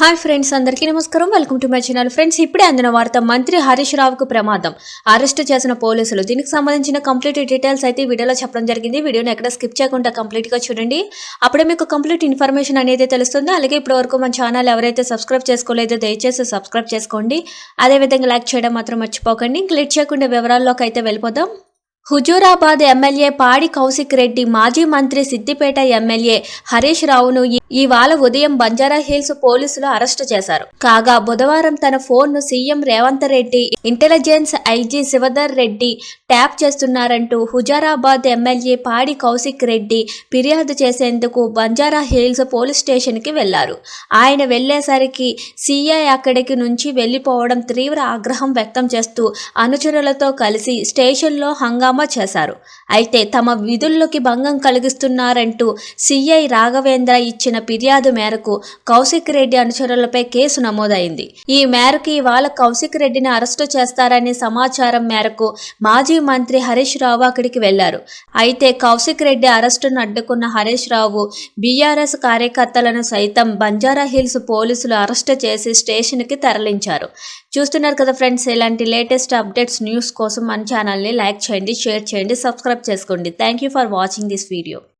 Hi friends అందరికీ నమస్కారం. Welcome to my channel friends ఇప్పుడే అందిన వార్త మంత్రి హరీష్ రావుకు ప్రమాదం. అరెస్ట్ చేసిన పోలీసులు. దీనికి సంబంధించిన కంప్లీట్ డీటెయిల్స్ అయితే వీడియోలో చెప్పడం జరిగింది. వీడియోని ఎక్కడ స్కిప్ చేయకుండా కంప్లీట్గా చూడండి. అప్పుడే మీకు కంప్లీట్ ఇన్ఫర్మేషన్ అనేది తెలుస్తుంది. అలాగే ఇప్పటి వరకు మన ఛానల్ ఎవరైతే సబ్స్క్రైబ్ చేసుకోలేదో దయచేసి సబ్స్క్రైబ్ చేసుకోండి. అదేవిధంగా లైక్ చేయడం మాత్రం మర్చిపోకండి. ఇంక లేట్ చేయకుండా వివరాల్లోకి అయితే వెళ్ళిపోదాం. హుజూరాబాద్ ఎమ్మెల్యే పాడి కౌశిక్ రెడ్డి మాజీ మంత్రి సిద్దిపేట ఎమ్మెల్యే హరీష్ రావును ఇవాళ ఉదయం బంజారా హిల్స్ పోలీసులు అరెస్టు చేశారు. కాగా బుధవారం తన ఫోన్ను CM Revanth Reddy intelligence IG Shivadhar Reddy tap చేస్తున్నారంటూ Huzurabad MLA Padi Kaushik Reddy ఫిర్యాదు చేసేందుకు బంజారా హిల్స్ పోలీస్ స్టేషన్కి వెళ్ళారు. ఆయన వెళ్ళేసరికి సీఐ అక్కడికి నుంచి వెళ్ళిపోవడం తీవ్ర ఆగ్రహం వ్యక్తం చేస్తూ అనుచరులతో కలిసి స్టేషన్లో హంగామా చేశారు. అయితే తమ విధుల్లోకి భంగం కలిగిస్తున్నారంటూ సిఐ రాఘవేంద్ర ఇచ్చిన ఫిర్యాదు మేరకు కౌశిక్ రెడ్డి అనుచరులపై కేసు నమోదైంది. ఈ మేరకు ఇవాళ కౌశిక్ రెడ్డిని అరెస్టు చేస్తారనే సమాచారం మేరకు మాజీ మంత్రి హరీష్ రావు అక్కడికి వెళ్ళారు. అయితే కౌశిక్ రెడ్డి అరెస్టును అడ్డుకున్న హరీష్ రావు బీఆర్ఎస్ కార్యకర్తలను సైతం బంజారా హిల్స్ పోలీసులు అరెస్టు చేసి స్టేషన్కి తరలించారు. చూస్తున్నారు కదా ఫ్రెండ్స్ ఇలాంటి లేటెస్ట్ అప్డేట్స్ న్యూస్ కోసం మన ఛానల్ని లైక్ చేయండి షేర్ చేయండి సబ్స్క్రైబ్ చేసుకోండి. Thank you for watching this video